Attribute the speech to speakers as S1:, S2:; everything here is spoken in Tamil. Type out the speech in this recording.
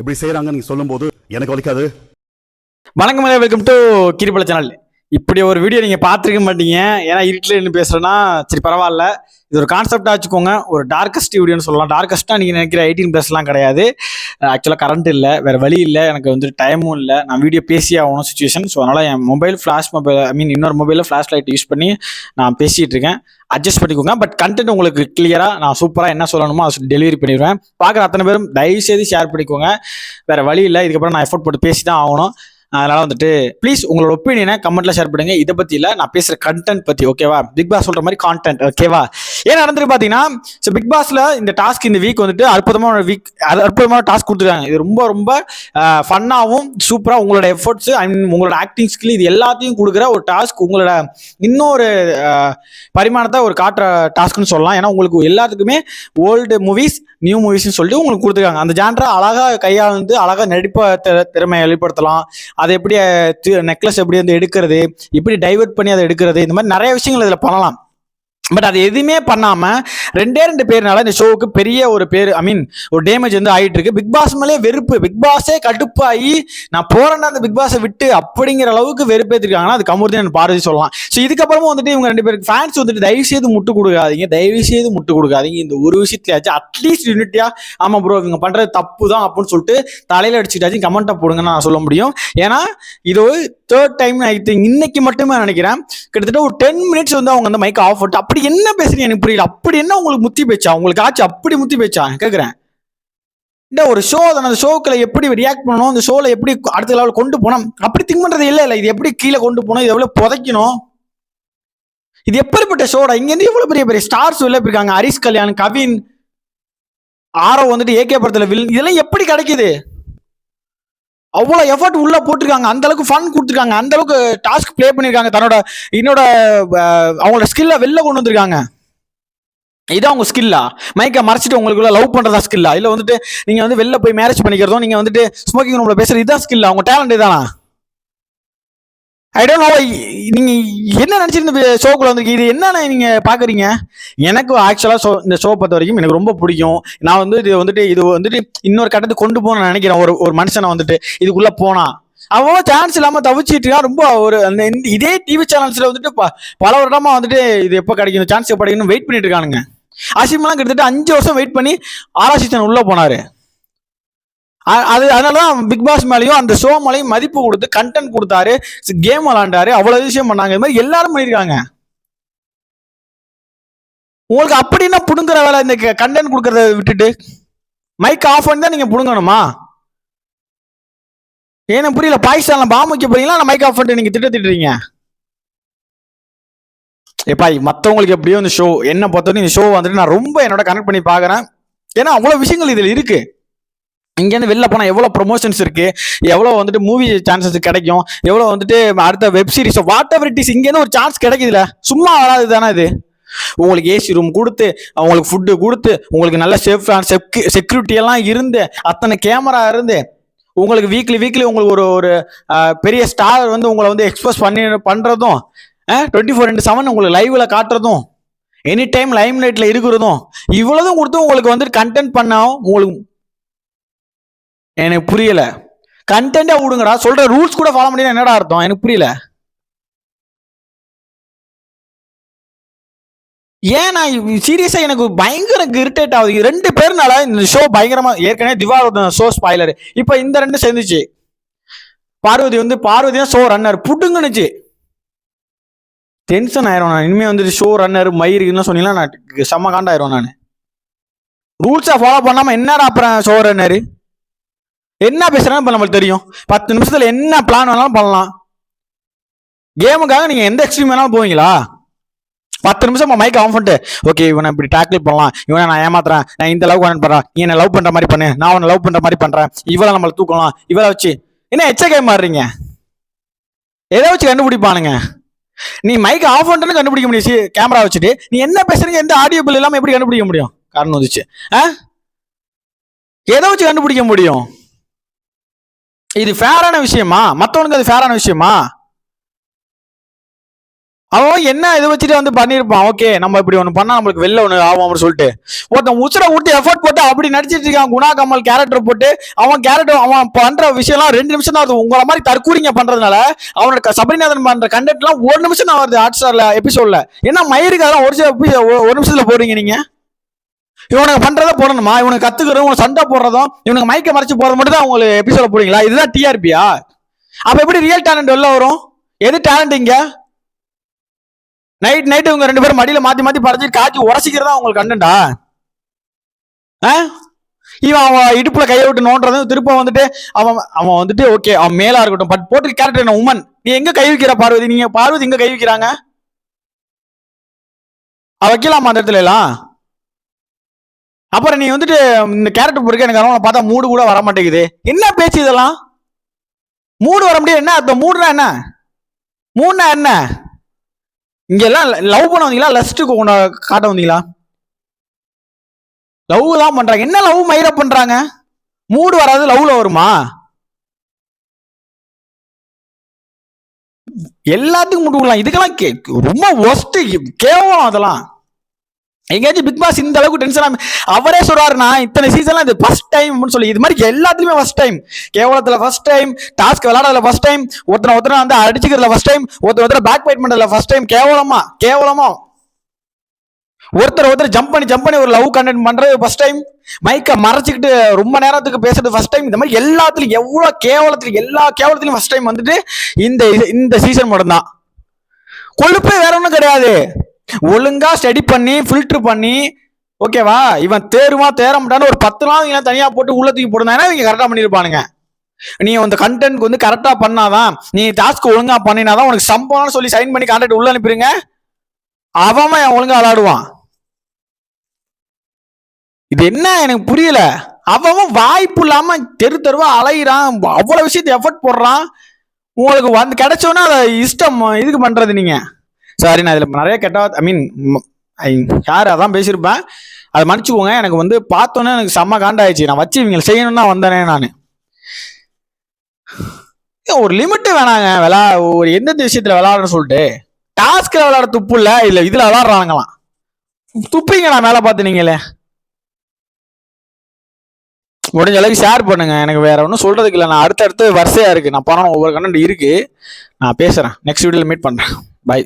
S1: இப்படி செய்யறாங்க நீங்க சொல்லும்போது எனக்கு வலிக்காது.
S2: வணக்கம் வெல்கம் டு கிரிபல சேனல் இப்படி ஒரு வீடியோ நீங்கள் பார்த்துருக்க மாட்டீங்க. ஏன்னா இருட்டில் என்ன பேசுகிறேன்னா சரி பரவாயில்ல. இது ஒரு கான்செப்டாக வச்சுக்கோங்க. ஒரு டார்க்கஸ்ட் வீடியோன்னு சொல்லலாம். டார்க்கஸ்ட்டாக நீங்கள் நினைக்கிற எயிட்டீன் ப்ளஸ்லாம் கிடையாது. ஆக்சுவலாக கரண்ட் இல்லை வேறு வழி இல்லை எனக்கு வந்து டைமும் இல்லை. நான் வீடியோ பேசி ஆகணும் சுச்சுவேஷன் ஸோ அதனால் என் mobile flash mobile I mean இன்னொரு மொபைலில் ஃப்ளாஷ் லைட் யூஸ் பண்ணி நான் பேசிகிட்டு இருக்கேன். அட்ஜஸ்ட் பண்ணிக்கோங்க. பட் கண்டென்ட் உங்களுக்கு கிளியராக நான் சூப்பராக என்ன சொல்லணுமோ அதை டெலிவரி பண்ணிடுவேன். பார்க்குற அத்தனை பேரும் தயவுசெய்து ஷேர் பண்ணிக்கோங்க. வேறு வழி இல்லை. இதுக்கப்புறம் நான் எஃபோர்ட் போட்டு பேசி தான் ஆகணும். அதனால் வந்துட்டு ப்ளீஸ் உங்களோட ஒப்பீனியனை கமெண்ட்டில் ஷேர் பண்ணுங்கள் இதை பற்றி இல்லை நான் பேசுகிற கண்டென்ட் பற்றி ஓகேவா பிக் பாஸ் சொல்கிற மாதிரி கான்டென்ட் ஓகேவா ஏன் நடந்துட்டு பார்த்தீங்கன்னா ஸோ பிக் பாஸில் இந்த டாஸ்க் இந்த வீக் வந்துட்டு அற்புதமான வீக் அற்புதமான டாஸ்க் கொடுத்துருக்காங்க. இது ரொம்ப ரொம்ப ஃபன்னாகவும் சூப்பராக உங்களோட எஃபர்ட்ஸ் அண்ட் உங்களோட ஆக்டிங் ஸ்கில் இது எல்லாத்தையும் கொடுக்குற ஒரு டாஸ்க் உங்களோட இன்னொரு பரிமாணத்தை ஒரு காட்டுற டாஸ்க்னு சொல்லலாம். ஏன்னா உங்களுக்கு எல்லாத்துக்குமே ஓல்டு மூவிஸ் நியூ மூவிஸ்னு சொல்லிட்டு உங்களுக்கு கொடுத்துருக்காங்க. அந்த ஜான்ரா அழகாக கையாண்டு அழகாக நடிப்ப திறமையை வெளிப்படுத்தலாம். அதை எப்படி நெக்லஸ் எப்படி வந்து எடுக்கிறது இப்படி டைவர்ட் பண்ணி அதை எடுக்கிறது இந்த மாதிரி நிறைய விஷயங்கள் இதில் பண்ணலாம். பட் அது எதுவுமே பண்ணாம ரெண்டே ரெண்டு பேர்னால இந்த ஷோவுக்கு பெரிய ஒரு பேர் ஐ மீன் ஒரு டேமேஜ் வந்து ஆயிட்டு இருக்கு பிக் பாஸ் மேலே வெறுப்பு. பிக் பாஸே கடுப்பாகி நான் போறேன்னா அந்த பிக் பாஸை விட்டு அப்படிங்கிற அளவுக்கு வெறுப்பேற்றிருக்காங்கன்னா அது கமுர்தன் பார்வதி சொல்லலாம். ஸோ இதுக்கப்புறமும் வந்துட்டு இவங்க ரெண்டு பேருக்கு ஃபேன்ஸ் வந்துட்டு தயவு செய்து முட்டு கொடுக்காதீங்க. தயவு செய்து முட்டு கொடுக்காதீங்க. இந்த ஒரு விஷயத்துலயாச்சும் அட்லீஸ்ட் யூனிட்டியா ஆமா ப்ரோ இவங்க பண்றது தப்பு தான் அப்படின்னு சொல்லிட்டு தலையில அடிச்சுட்டாச்சும் கமெண்ட்டை போடுங்கன்னு நான் சொல்ல முடியும். ஏன்னா இது தேர்ட் டைம் ஐ திங்க் இன்னைக்கு மட்டுமே நினைக்கிறேன். கிட்டத்தட்ட ஒரு டென் மினிட்ஸ் வந்து அவங்க அந்த மைக் ஆஃப் பண்ணிட்டு அப்படி என்ன பேசுறீங்க? எனக்கு புரியல. அப்படி என்ன உங்களுக்கு முத்தி பேச்சா? உங்களுக்கு ஆச்சு அப்படி முத்தி பேச்சா? கேட்குறேன் இந்த ஒரு ஷோ அந்த ஷோக்கில் எப்படி ரியாக்ட் பண்ணணும்? அந்த ஷோவில் எப்படி அடுத்த லெவல் கொண்டு போனோம் அப்படி திங்க் பண்ணுறது இல்லை இல்லை. இது எப்படி கீழே கொண்டு போகணும்? இது எவ்வளோ புதைக்கணும்? இது எப்படிப்பட்ட ஷோடா இங்கேருந்து எவ்வளோ பெரிய பெரிய ஸ்டார்ஸ் வெளில போயிருக்காங்க. ஹரிஷ் கல்யாண் கவின் ஆரோ வந்துட்டு ஏகே படத்தில் வில் இதெல்லாம் எப்படி கிடைக்குது? அவ்வளோ எஃபர்ட் உள்ள போட்டிருக்காங்க. அந்த அளவுக்கு ஃபன் கொடுத்துருக்காங்க. அந்த அளவுக்கு டாஸ்க் ப்ளே பண்ணியிருக்காங்க தன்னோட என்னோட அவங்களோட ஸ்கில்ல வெளில கொண்டு வந்திருக்காங்க. இதான் உங்க ஸ்கில்லா மைக்கை மறைச்சிட்டு உங்களுக்குள்ள லவ் பண்றதா ஸ்கில்லா இல்ல வந்துட்டு நீங்க வந்து வெளில போய் மேரேஜ் பண்ணிக்கிறதும் நீங்க வந்துட்டு ஸ்மோக்கிங் ரூம்ல பேசுறது இதான் ஸ்கில்லா உங்க டேலண்ட் இதானா ஐ டோன்ட் நோ நீங்க என்ன நினைச்சிருந்த ஷோக்குள்ள வந்திருக்கீங்க? இது என்னன்னு நீங்க பாக்குறீங்க? எனக்கு ஆக்சுவலா ஷோ இந்த ஷோ பொறுத்த வரைக்கும் எனக்கு ரொம்ப பிடிக்கும். நான் வந்து இது வந்துட்டு இது வந்துட்டு இன்னொரு கட்டத்துக்கு கொண்டு போகணும்னு நினைக்கிறேன். ஒரு ஒரு மனுஷனை வந்துட்டு இதுக்குள்ள போனா. அவன் சான்ஸ் இல்லாமல் தவிச்சிட்டு இருக்கான். ரொம்ப ஒரு அந்த இதே டிவி சேனல்ஸில் வந்துட்டு ப- பல வருடமா வந்துட்டு இது எப்போ கிடைக்கும் சான்ஸ் எப்போ வெயிட் பண்ணிட்டு இருக்கானுங்க. அசிமெல்லாம் கிட்டத்தட்ட அஞ்சு வருஷம் வெயிட் பண்ணி ஆறாம் சீசன் உள்ளே போனார். அது அது அதனாலதான் பிக் பாஸ் மேலேயும் அந்த ஷோ மேலேயும் மதிப்பு கொடுத்து கண்டென்ட் கொடுத்தாரு கேம் விளாண்டாரு அவ்வளவு விஷயம் பண்ணாங்க. இது மாதிரி எல்லாரும் பண்ணியிருக்காங்க. உங்களுக்கு அப்படின்னா புடுங்குற வேலை இந்த கண்டென்ட் கொடுக்கறத விட்டுட்டு? மைக் ஆஃப் பண்ணி தான் நீங்க புடுங்கணுமா? ஏன்னா புரியல பாகிஸ்தான்ல பாம்பு வைக்க போறீங்களா? மைக் ஆஃப் பண்ணிட்டு நீங்க திட்ட திட்டுறீங்க? எப்பா மத்தவங்களுக்கு எப்படியோ இந்த ஷோ என்ன பொறுத்தவரைக்கும் இந்த ஷோ வந்துட்டு நான் ரொம்ப என்னோட கனெக்ட் பண்ணி பார்க்குறேன். ஏன்னா அவ்வளவு விஷயங்கள் இதுல இருக்கு. இங்கேருந்து வெளில போனால் எவ்வளோ ப்ரொமோஷன்ஸ் இருக்குது எவ்வளோ வந்துட்டு மூவி சான்சஸ் கிடைக்கும்? எவ்வளோ வந்துட்டு அடுத்த web series whatever it is இங்கேருந்து ஒரு சான்ஸ் கிடைக்குதுல. சும்மா வராது தானே இது? உங்களுக்கு ஏசி ரூம் கொடுத்து உங்களுக்கு ஃபுட்டு கொடுத்து உங்களுக்கு நல்ல சேஃப் செக்யூரிட்டி எல்லாம் இருந்து அத்தனை கேமரா இருந்து உங்களுக்கு வீக்லி வீக்லி உங்களுக்கு ஒரு ஒரு பெரிய ஸ்டார் வந்து உங்களை வந்து எக்ஸ்போஸ் பண்ணி பண்ணுறதும் டுவெண்ட்டி ஃபோர் இன்ட்டு செவன் உங்களுக்கு லைவில் காட்டுறதும் எனி டைம் லைம் லைட்டில் இருக்கிறதும் இவ்வளோதும் கொடுத்து உங்களுக்கு வந்துட்டு கண்டென்ட் பண்ண உங்களுக்கு எனக்கு புரியல. கண்டென்ட்டா விடுங்கடா. சொல்ற ரூல்ஸ் கூட ஃபாலோ பண்ணி என்னடா அர்த்தம்? எனக்கு புரியல. ஏன் நான் சீரியஸாக எனக்கு பயங்கர இரிட்டேட் ஆகுது. ரெண்டு பேர்னால இந்த ஷோ பயங்கரமா ஏற்கனவே திவார் ஷோ ஸ்பாய்லர் இப்போ இந்த ரெண்டு சேர்ந்துச்சு. பார்வதி வந்து பார்வதி தான் ஷோ ரன்னர் புட்டுங்கனுச்சு டென்ஷன் ஆயிரும் நான். இனிமே வந்துட்டு ஷோ ரன்னர் மயிருக்குன்னு சொன்னீங்கன்னா நான் செம்ம காண்டாயிரும் நான். ரூல்ஸை ஃபாலோ பண்ணாமல் என்னடா அப்புறம் ஷோ ரன்னர் என்ன பேசுறாங்க இப்போ நம்மளுக்கு தெரியும். பத்து நிமிஷத்தில் என்ன பிளான் வேணாலும் பண்ணலாம். கேமுக்காக நீங்கள் எந்த எக்ஸ்ட்ரீம் வேணாலும் போவீங்களா? பத்து நிமிஷம் மைக் ஆஃப் பண்ணிட்டு ஓகே இவனை இப்படி டேக்கிள் பண்ணலாம். இவனை நான் ஏமாத்துறேன். நான் இந்த லவ் கனெக்ட் பண்ணுறேன் நீ என்ன லவ் பண்ணுற மாதிரி பண்ணு. நான் உன்னை லவ் பண்ணுற மாதிரி பண்ணுறேன் இவளை நம்மளை தூக்கலாம். இவளை வச்சு என்ன எச்ச கேம் மாறுறீங்க எதை வச்சு கண்டுபிடிப்பானுங்க? நீ மைக் ஆஃப் பண்ணிட்டு கண்டுபிடிக்க முடியும். கேமரா வச்சுட்டு. நீ என்ன பேசுறீங்க? எந்த ஆடியோ பில் இல்லாமல் எப்படி கண்டுபிடிக்க முடியும்? காரணம் வந்துச்சு ஆ? எதை வச்சு கண்டுபிடிக்க முடியும்? இது ஃபேரான விஷயமா? மற்றவனுக்கு அது ஃபேரான விஷயமா? அவன் என்ன இதை வச்சுட்டு வந்து பண்ணியிருப்பான்? ஓகே நம்ம இப்படி ஒன்று பண்ணால் நம்மளுக்கு வெளில ஒன்று ஆகும் அப்படின்னு சொல்லிட்டு. ஒருத்தன் உச்சரை விட்டு எஃபோர்ட் போட்டு அப்படி நடிச்சிட்டு இருக்கான் குணா கமல் கேரக்டர் போட்டு அவன் கேரக்டர் அவன் பண்ணுற விஷயம்லாம் ரெண்டு நிமிஷம் தான் வருது உங்களை மாதிரி தற்கூரிங்க பண்ணுறதுனால அவனோட சபரிநாதன் பண்ணுற கண்டென்ட்லாம் ஒரு நிமிஷம் தான் வருது ஹாட் ஸ்டாரில் எபிசோடில் என்ன மயிருக்கு அதெல்லாம் ஒரு ஒரு- நிமிஷத்தில் போடுறீங்க நீங்கள் இவனுக்கு பண்றதை போடணுமா? இவனுக்கு கத்துக்கிறதும் இவனுக்கு சண்டை போடுறதும் இவனுக்கு மைக்க மறைச்சு போறது மட்டும் தான் உங்களுக்கு எபிசோட போடுறீங்களா இதுதான் டிஆர்பியா அப்ப எப்படி ரியல் டேலண்ட் வெளில வரும்? எது டேலண்ட் இங்க? நைட் நைட் இவங்க ரெண்டு பேரும் மடியில மாத்தி மாத்தி பறச்சு காய்ச்சி உரசிக்கிறதா உங்களுக்கு கண்டா இவன் அவன் இடுப்புல கையை விட்டு நோண்டுறது திருப்ப வந்துட்டு அவன் அவன் வந்துட்டு ஓகே அவன் மேலா இருக்கட்டும். பட் போட்டு கேரக்டர் என்ன? உமன் நீ எங்க கை வைக்கிற பார்வதி? நீங்க பார்வதி எங்க கை வைக்கிறாங்க? அவ வைக்கலாமா அந்த இடத்துல எல்லாம். அப்புறம் நீ வந்துட்டு இந்த கேரக்டர் பொறுக்க எனக்கு அரவணை பார்த்தா மூடு கூட வர மாட்டேங்குது. என்ன பேச்சு இதெல்லாம்? மூடு வர முடியாது. என்ன அர்த்தம்? மூடுனா என்ன? மூணுனா என்ன? இங்க எல்லாம் லவ் பண்ண வந்தீங்களா? லஸ்ட்டுக்கு கொண்ட காட்ட வந்தீங்களா? லவ் தான் பண்றாங்க. என்ன லவ் மயிர பண்றாங்க? மூடு வராது லவ்ல வருமா? எல்லாத்துக்கும் மூடு கொடுக்கலாம். இதுக்கெல்லாம் ரொம்ப ஒஸ்ட் கேவலம் அதெல்லாம். எங்கேயாச்சும் பிக் பாஸ் இந்த அளவுக்கு டென்ஷன் அவரே சொல்றாரு நான் இத்தனை சீசன்லாம் இது ஃபர்ஸ்ட் டைம் சொல்லி. இது மாதிரி எல்லாத்துலயுமே ஃபர்ஸ்ட் டைம் கேவலத்துல ஃபர்ஸ்ட் டைம் டாஸ்க் விளையாடுறதுல ஃபர்ஸ்ட் டைம் ஒருத்தனை ஒருத்தனை வந்து அடிச்சுக்கிறதுல ஃபர்ஸ்ட் டைம் ஒருத்தர் ஒருத்தர் பேக் பைட் பண்றதுல ஃபர்ஸ்ட் டைம் கேவலமா கேவலமா. ஒருத்தர் ஒருத்தர் ஜம்ப் பண்ணி ஜம்ப் பண்ணி ஒரு லவ் கண்டென்ட் பண்றது ஃபர்ஸ்ட் டைம் மைக்கை மறைச்சிக்கிட்டு ரொம்ப நேரத்துக்கு பேசுறது ஃபர்ஸ்ட் டைம் இந்த மாதிரி எல்லாத்துலயும் எவ்வளவு கேவலத்துல எல்லா கேவலத்திலயும் ஃபர்ஸ்ட் டைம் வந்துட்டு இந்த இந்த சீசன் மட்டும்தான். கொழுப்பே வேற ஒன்றும் கிடையாது. ஒழுங்கா ஸ்டடி பண்ணி ஃபில்டர் பண்ணி ஓகேவா இவன் தேருமா தேர மாட்டான்னு ஒரு பத்து நாள் இவன் தனியா போட்டு உள்ள தூக்கி போடுந்தாங்கன்னா இவங்க கரெக்டா பண்ணிருப்பானுங்க. நீ அந்த கண்டென்ட் வந்து கரெக்டா பண்ணாதான் நீ டாஸ்க் ஒழுங்கா பண்ணினாதான் உனக்கு சம்பவம்னு சொல்லி சைன் பண்ணி கான்ட்ராக்ட் உள்ள அனுப்பிடுங்க. அவன் என் ஒழுங்கா விளாடுவான் இது என்ன? எனக்கு புரியல. அவன் அவன் வாய்ப்பு இல்லாம தெரு தெருவா அலையிறான். அவ்வளவு விஷயத்தை எஃபர்ட் போடுறான். உங்களுக்கு வந்து கிடைச்சோன்னா அதை இஷ்டம் இதுக்கு பண்றது நீங்க. சாரி நான் இதில் நிறைய கெட்ட ஐ மீன் யார் அதான் பேசியிருப்பேன். அதை மன்னிச்சுக்கோங்க. எனக்கு வந்து பார்த்தோன்னே எனக்கு செம்ம காண்டாயிடுச்சு. நான் வச்சு இவங்களை செய்யணும்னா வந்தேனே நான். ஒரு லிமிட்டு வேணாங்க. விளா ஒரு எந்தெந்த விஷயத்தில் விளாடுறேன்னு சொல்லிட்டு. டாஸ்கில் விளாட துப்பு இல்லை. இல்லை இதில் விளாட்றாங்களாம் துப்பிங்க நான் மேலே பார்த்து நீங்களே. முடிஞ்ச அளவுக்கு ஷேர் பண்ணுங்க. எனக்கு வேற ஒன்றும் சொல்றதுக்கு இல்லை. நான் அடுத்தடுத்து வரிசையா இருக்கு. நான் பண்ணணும் ஒவ்வொரு கண்டென்ட் இருக்கு. நான் பேசுறேன். நெக்ஸ்ட் வீடியோல மீட் பண்றேன். பை